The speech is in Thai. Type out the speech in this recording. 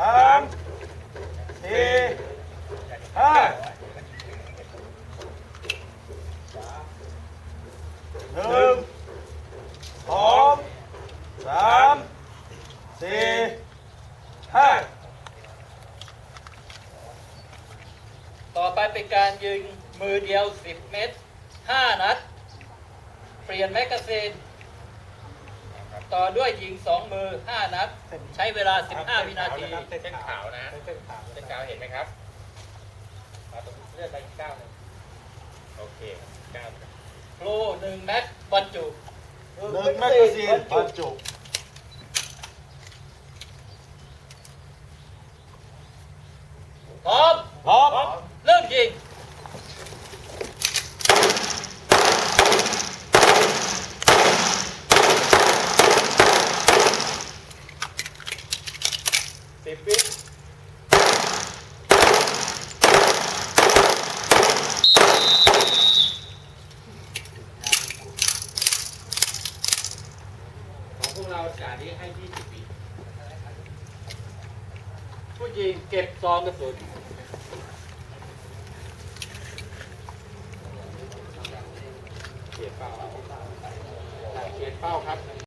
สามสี่ห้าหนึ่งสองสามสี่ห้าต่อไปเป็นการยิงมือเดียว 10 เมตร 5 นัด เปลี่ยนแมกกาซีน ต่อด้วยยิง2มือ5นัด ใช้เวลา 15 วินาที เส้นขาวนะเส้นขาวเส้นขาวเห็นไหมครับเอาตรงเลื่อนไปอีกก้าวหนึงโอเคก้าวหนึ่งโลหนึ่งแม็กบรรจุหนึ่งแมกกาซีนบรรจุพร้อม พร้อมเริ่มยิง สิบวิของพวกเราจ่านี้ให้ยี่สิบวิผู้ยิงเก็บซองกระสุนเขียนเป้าเขียนเป้าครับ